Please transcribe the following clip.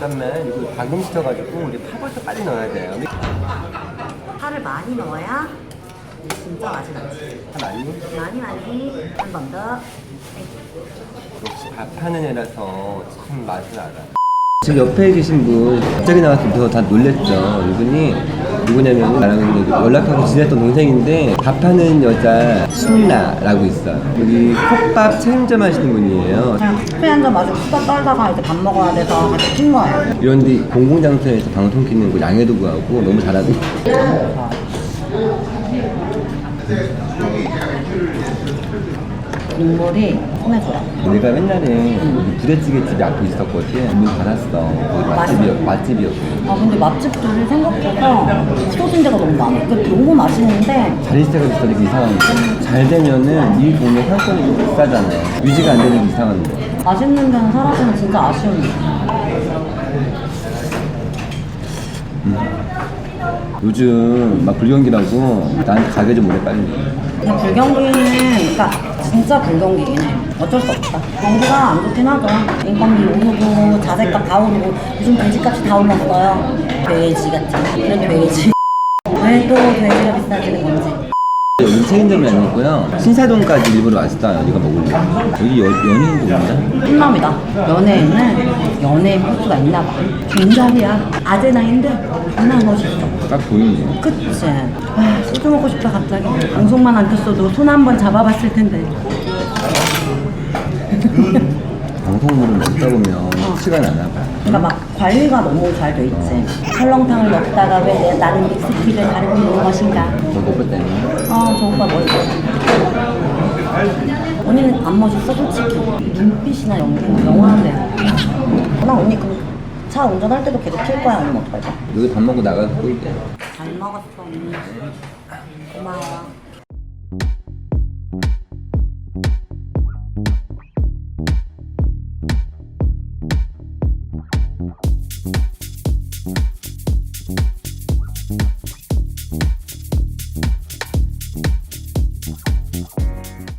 잠깐만 이거 박음시켜가지고 우리 파버터 빨리 넣어야 돼요. 파를 많이 넣어야 진짜 맛이 나지. 파 많이? 많이 많이 한 번 더. 역시 밥하는 애라서 참 맛을 알아. 지금 옆에 계신 분 갑자기 나와서 다 놀랬죠. 이분이 누구냐면 나랑 연락하고 지냈던 동생인데 밥하는 여자 신나라고 있어요. 여기 컵밥 체인점 하시는 분이에요. 그냥 커피 한잔 마시고 수다 떨다가 이제 밥 먹어야 돼서 같이 킨 거예요. 이런데 공공장소에서 방송 키는 거 양해도 구하고 너무 잘하는 국물이 줘요. 내가 옛날에 여기 부대찌개 집에 앞에 있었거든. 문 닫았어. 거기 맛집이었, 맛집이었고. 아 근데 맛집들이 생각보다 없어진 데가 너무 많아. 그 너무 맛있는데 자리세가 비싸니까 이상한 거. 잘 되면은 이 동네 상권이 좀 비싸잖아요. 유지가 안 되는 게 이상한 데. 맛있는 데는 사라지면 진짜 아쉬운데. 요즘 막 불경기라고 나한테 가게 좀 오래 빨리. 그냥 불경기는 그러니까 진짜 불경기긴 해. 어쩔 수 없다. 경기가 안 좋긴 하죠. 인건비 오르고 자재값 다 오르고 요즘 돼지값이 다 올랐어요. 돼지 같은 이런 돼지. 왜 또 돼지가 비싸지는 건지. 여기 체인점이 아니고요. 신사동까지 일부러 왔어요. 여기가 먹으려고. 여기 여, 연예인들인가? 훈남이다. 연예인은 연예인 포스가 있나 봐. 굉장히야. 아재 나이인데 얼마나 멋있어. 딱 보이네. 그치? 아, 소주 먹고 싶다 갑자기. 방송만 안 켰어도 손 한 번 잡아봤을 텐데. 방송물을 먹다 보면 시간 안 나봐. 그러니까 막 관리가 너무 잘 돼 있지. 설렁탕을 먹다가 왜 내, 립스틱을 바르고 있는 것인가? 저 먹을 때는. 아, 저 오빠 멋있어. 언니는 안 멋있어, 솔직히. 눈빛이나 연기가 영화인데. 나 언니 그 차 운전할 때도 계속 킬 거야, 아니면 어떡할 거야? 여기 밥 먹고 나가서 꿀게. 잘 먹었어, 언니.